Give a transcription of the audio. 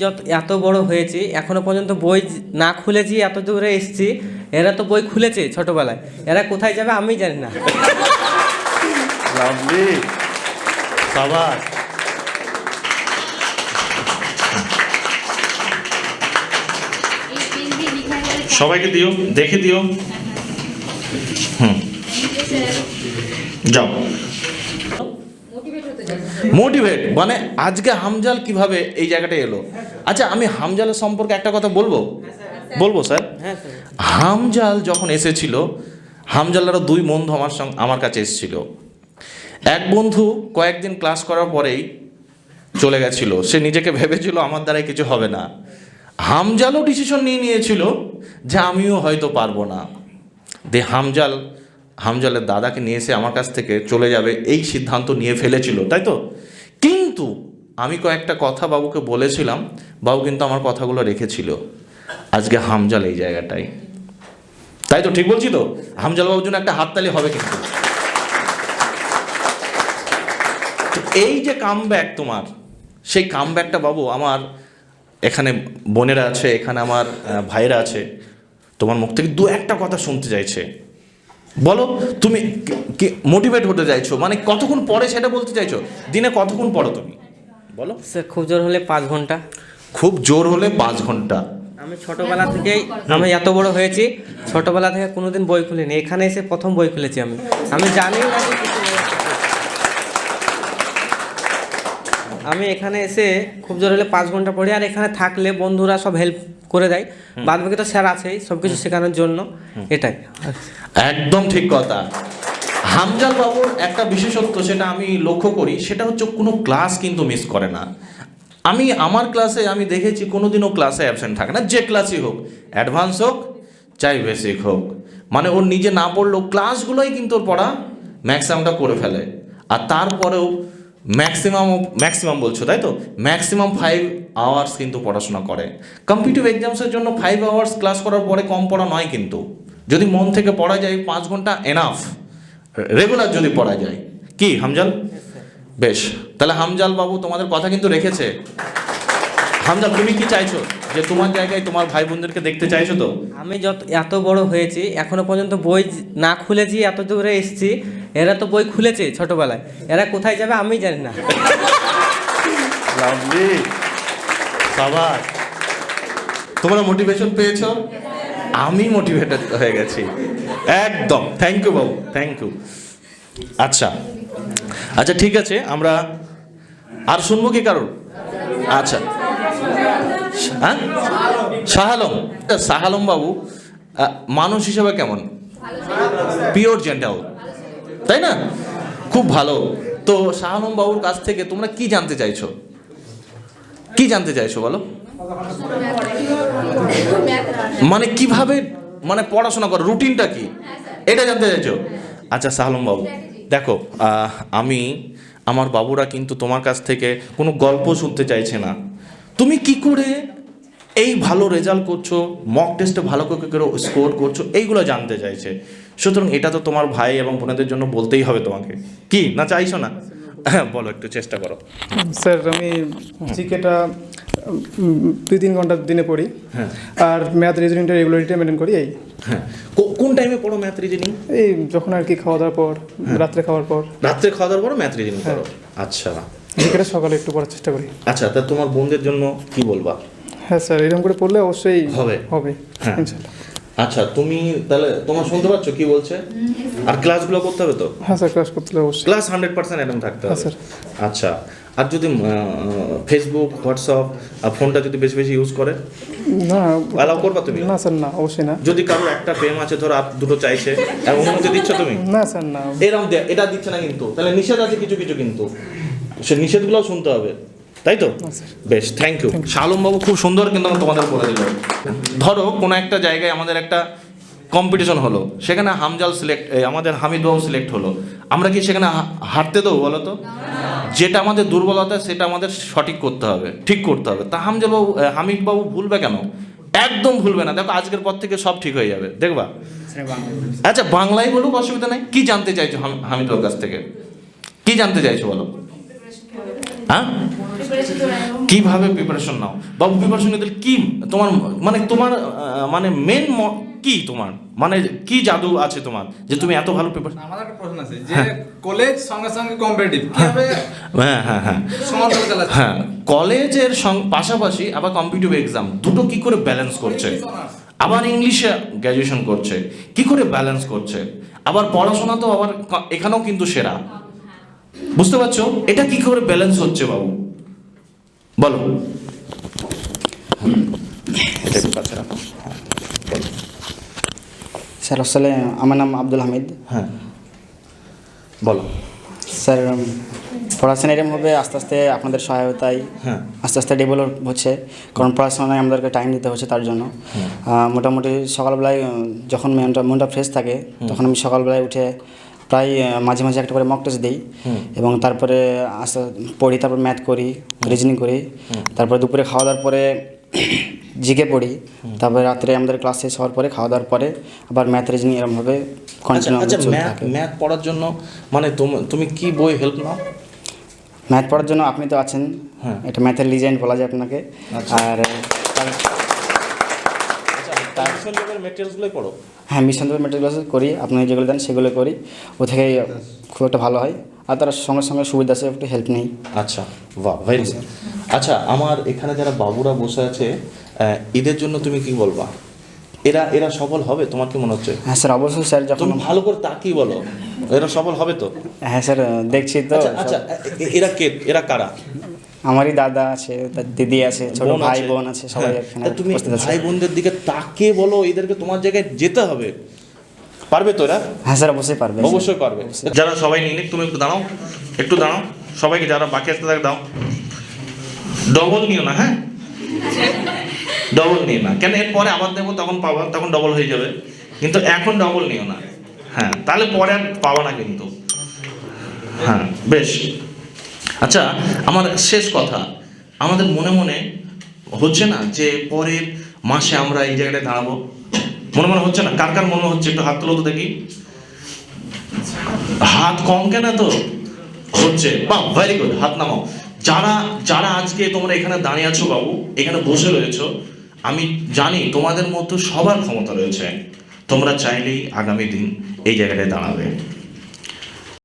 যত এত বড় হয়েছি এখনও পর্যন্ত বই না খুলেছি এত দূরে এসেছি এরা তো বই খুলেছে ছোটবেলায় এরা কোথায় যাবে আমি জানি না। লাভলি সাবাস। সবাইকে দিও দেখে দিও। হুম। যাও। মোটিভেট মানে আজকে হামজাল কীভাবে এই জায়গাটায় এলো? আচ্ছা আমি হামজালের সম্পর্কে একটা কথা বলব? বলব স্যার? হ্যাঁ স্যার। হামজাল যখন এসেছিল হামজালেরও দুই বন্ধু আমার সঙ্গে আমার কাছে এসেছিল। এক বন্ধু কয়েকদিন ক্লাস করার পরেই চলে গেছিল। সে নিজেকে ভেবেছিল আমার দ্বারাই কিছু হবে না। হামজালও ডিসিশন নিয়ে নিয়েছিল যে আমিও হয়তো পারব না। দে হামজাল হামজালের দাদাকে নিয়ে এসে আমার কাছ থেকে চলে যাবে এই সিদ্ধান্ত নিয়ে ফেলেছিল। তাই তো? কিন্তু আমি কয়েকটা কথা বাবুকে বলেছিলাম বাবু কিন্তু আমার কথাগুলো রেখেছিল। আজকে হামজাল এই জায়গাটায়। তাই তো ঠিক বলছি তো? হামজাল বাবুর জন্য একটা হাততালি হবে কিন্তু। এই যে কাম কামব্যাক তোমার সেই কাম কামব্যাকটা বাবু আমার এখানে বোনেরা আছে এখানে আমার ভাইয়েরা আছে তোমার মুখ থেকে দু একটা কথা শুনতে চাইছে। বলো তুমি কি মোটিভেট হতে চাইছো? মানে কতক্ষণ পরে সেটা বলতে চাইছো? দিনে কতক্ষণ পড়ো তুমি? বলো। স্যার খুব জোর হলে পাঁচ ঘণ্টা। খুব জোর হলে পাঁচ ঘণ্টা। আমি ছোটবেলা থেকেই আমি এত বড় হয়েছি ছোটবেলা থেকে কোনোদিন বই খুলিনি। এখানে এসে প্রথম বই খুলেছি আমি। আমি জানি না যে কিছু রয়েছে। আমি এখানে এসে খুব জোর হলে পাঁচ ঘণ্টা পড়ি আর এখানে থাকলে বন্ধুরা সব হেল্প করে দেয়। বাদ বাকি তো স্যার আছেই সব কিছু শেখানোর জন্য। এটাই। একদম ঠিক কথা। হামজাল বাবুর একটা বিশেষত্ব সেটা আমি লক্ষ্য করি সেটা হচ্ছে কোনো ক্লাস কিন্তু মিস করে না। আমি আমার ক্লাসে আমি দেখেছি কোনোদিনও ক্লাসে অ্যাবসেন্ট থাকে না যে ক্লাসই হোক। অ্যাডভান্স হোক চাই বেসিক হোক। মানে ওর নিজে না পড়লেও ক্লাসগুলোই কিন্তু ওর পড়া ম্যাক্সিমামটা করে ফেলে। আর তারপরেও ম্যাক্সিমাম ম্যাক্সিমাম বলছো, তাই তো? ম্যাক্সিমাম ফাইভ আওয়ার্স কিন্তু পড়াশোনা করে। কম্পিটিভ এক্সামসের জন্য ফাইভ আওয়ার্স ক্লাস করার পরে কম পড়া নয় কিন্তু। যদি মন থেকে পড়া যায় পাঁচ ঘণ্টা এনাফ রেগুলার যদি পড়া যায়। কি, হামজাল? বেশ, তাহলে হামজাল বাবু তোমাদের কথা কিন্তু রেখেছে। হামজাল, তুমি কি চাইছো? যে তোমার জায়গায় তোমার ভাই বোনদেরকে দেখতে চাইছো তো? আমি যত, এত বড় হয়েছি, এখনও পর্যন্ত বই না খুলেছি, এত দূরে এসেছি। এরা তো বই খুলেছে ছোটবেলায়। এরা কোথায় যাবে আমি জানি না। লাভলি তোমরা মোটিভেশন পেয়েছ? আমি মোটিভেটেড হয়ে গেছি। একদম। থ্যাংক ইউ বাবু। থ্যাংক ইউ আচ্ছা। আচ্ছা ঠিক আছে আমরা আর শুনব কি কারোর? আচ্ছা। হ্যাঁ? শাহালম। শাহালম বাবু মানুষ হিসেবে কেমন? পিওর জেন্টাল তাই না? খুব ভালো। তো শাহালম বাবুর কাছ থেকে তোমরা কি জানতে চাইছো? কি জানতে চাইছো বলো? মানে কীভাবে মানে পড়াশোনা করো, রুটিনটা কি? এটা জানতে চাইছো? আচ্ছা সাহলম বাবু, দেখো আমি, আমার বাবুরা কিন্তু তোমার কাছ থেকে কোনো গল্প শুনতে চাইছে না। তুমি কি করে এই ভালো রেজাল্ট করছ মক টেস্টে ভালো করে স্কোর করছ, এইগুলো জানতে চাইছে। সুতরাং এটা তো তোমার ভাই এবং বোনেদের জন্য বলতেই হবে তোমাকে। কি? না চাইছো না? হ্যাঁ বলো একটু চেষ্টা করো। স্যার আমি জিকেটা দুই তিন ঘণ্টা দিনে পড়ি। হ্যাঁ। আর ম্যাথ রিজনিংটা রেগুলারিটি মেনটেন করি এই। হ্যাঁ। কোন টাইমে পড়ো ম্যাথ রিজনিং? এই যখন আর কি খাওয়া দাওয়ার পর রাত্রে খাওয়ার পর। রাত্রে খাওয়া দাওয়ার পর ম্যাথ রিজনিং করো? আচ্ছা। জিকেটা সকালে একটু পড়ার চেষ্টা করি। আচ্ছা তা তোমার বোনদের জন্য কি বলবা? হ্যাঁ স্যার এরকম করে পড়লে অবশ্যই হবে। হবে। হ্যাঁ। আচ্ছা তুমি তাহলে তোমার শুনতে পাচ্ছ কি বলছে? আর ক্লাসগুলো করতে হবে তো? হ্যাঁ স্যার ক্লাস করতে হবে অবশ্যই। ক্লাস হান্ড্রেড পার্সেন্ট এরকম থাকতে হ্যাঁ, হবে। স্যার। আচ্ছা আর যদি ফেসবুক হোয়াটসঅ্যাপ আর ফোনটা যদি বেশি বেশি ইউজ করে? না। অ্যালাউ করবা তুমি? না স্যার না অবশ্যই না। যদি কারোর একটা প্রেম আছে ধরো আর দুটো চাইছে আর অনুমতি দিচ্ছ তুমি? না স্যার না। এরকম এটা দিচ্ছে না কিন্তু। তাহলে নিষেধ আছে কিছু কিছু কিন্তু। সে নিষেধগুলোও শুনতে হবে। তাই তো? বেশ থ্যাংক ইউ শালম বাবু খুব সুন্দর কিন্তু তোমাদের বলে দিল ধরো কোনো একটা জায়গায় আমাদের একটা কম্পিটিশন হলো। সেখানে হামজাল সিলেক্ট আমাদের হামিদ বাবু সিলেক্ট হলো। আমরা কি সেখানে হারতে দেবো বলো তো? যেটা আমাদের দুর্বলতা সেটা আমাদের সঠিক করতে হবে ঠিক করতে হবে। তা হামজাল বাবু হামিদ বাবু ভুলবে কেন? একদম ভুলবে না। দেখো আজকের পর থেকে সব ঠিক হয়ে যাবে। দেখবা? আচ্ছা বাংলায় বলুক অসুবিধা নাই। কি জানতে চাইছো হাম- হামিদ বাবুর কাছ থেকে? কি জানতে চাইছো বলো? হ্যাঁ? কীভাবে প্রিপারেশন নাও? বাবু প্রিপারেশন নিতে কি তোমার মানে তোমার মানে মেন কি তোমার? মানে কি জাদু আছে তোমার? যে তুমি এত ভালো প্রিপারেশন আমাদের একটা প্রশ্ন আছে যে কলেজ সঙ্গে সঙ্গে কম্পিটিটিভ কীভাবে হ্যাঁ হ্যাঁ হ্যাঁ। হ্যাঁ কলেজের পাশাপাশি আবার কম্পিটিটিভ এক্সাম দুটো কি করে ব্যালেন্স করছে? আবার ইংলিশে গ্র্যাজুয়েশন করছে কি করে ব্যালেন্স করছে? আবার পড়াশোনা তো আবার এখানেও কিন্তু সেরা। বুঝতে পারছ? এটা কি করে ব্যালেন্স হচ্ছে বাবু? বলো। হ্যাঁ। স্যার আসলে আমার নাম আব্দুল হামিদ। হ্যাঁ। বলো। স্যার পড়াশোনা এরকম আস্তে আস্তে আপনাদের সহায়তায় হ্যাঁ। আস্তে আস্তে ডেভেলপ হচ্ছে। কারণ পড়াশোনায় আমাদেরকে টাইম দিতে হচ্ছে তার জন্য। মোটামুটি সকালবেলায় যখন মনটা মনটা ফ্রেশ থাকে তখন আমি সকালবেলায় উঠে প্রায় মাঝে মাঝে একটা করে মক টেস্ট দিই। এবং তারপরে আস্তে পড়ি তারপর ম্যাথ করি রিজনিং করি। তারপরে দুপুরে খাওয়া দাওয়ার পরে জিকে পড়ি। তারপরে রাত্রে আমাদের ক্লাস শেষ হওয়ার পরে খাওয়া দাওয়ার পরে আবার ম্যাথ রিজনিং এরকমভাবে আচ্ছা কন্টিনিউ ম্যাথ ম্যাথ পড়ার জন্য মানে তুমি- তুমি কি বই হেল্প নাও? ম্যাথ পড়ার জন্য আপনি তো আছেন। হ্যাঁ। এটা ম্যাথের লিজেন্ড বলা যায় আপনাকে। আচ্ছা। আর তার- মেটেরিয়ালসগুলোই পড়ো। হ্যাঁ মিশন মেটেরিয়াল করি আপনি যেগুলো দেন সেগুলো করি। ও থেকে খুব একটা ভালো হয়। আর তার সঙ্গে সঙ্গে সুবিধা আছে একটু হেল্প নেই। আচ্ছা বাহ ভেরি গুড আচ্ছা আমার এখানে যারা বাবুরা বসে আছে এদের জন্য তুমি কি বলবা? এরা এরা সফল হবে? তোমার কি মনে হচ্ছে? হ্যাঁ স্যার অবশ্যই স্যার যখন ভালো করে তাকিয়ে বলো। এরা সফল হবে তো? হ্যাঁ স্যার দেখছি তো আচ্ছা আচ্ছা এরা কে? এরা কারা? আমারই দাদা আছে তার দিদি আছে ছোট ভাই বোন আছে সবাই হ্যাঁ, এখানে তুমি ভাই বোনদের দিকে তাকিয়ে বলো এদেরকে তোমার জায়গায় যেতে হবে। পারবে তো এরা? হ্যাঁ স্যার অবশ্যই পারবে। অবশ্যই পারবে। যারা সবাই নিলে তুমি একটু দাঁড়াও একটু দাঁড়াও। সবাইকে যারা বাকি আসতে থাকে দাও। ডবল নিও না হ্যাঁ? ডবল নিও না। কেন এরপরে আবার দেবো তখন পাবা তখন ডবল হয়ে যাবে। কিন্তু এখন ডবল নিও না। হ্যাঁ তাহলে পরে আর পাবা না কিন্তু। হ্যাঁ বেশ। আচ্ছা আমার শেষ কথা। আমাদের মনে মনে হচ্ছে না যে পরের মাসে আমরা এই জায়গাটায় দাঁড়াবো? মনে মনে হচ্ছে না? কার কার মনে হচ্ছে? একটু হাত তুলো তো দেখি। হাত কম কেন তো হচ্ছে, বাহ ভেরি গুড হাত নামাও। যারা যারা আজকে তোমরা এখানে দাঁড়িয়ে আছো বাবু, এখানে বসে রয়েছো, আমি জানি তোমাদের মধ্যে সবার ক্ষমতা রয়েছে। তোমরা চাইলেই আগামী দিন এই জায়গাটায় দাঁড়াবে।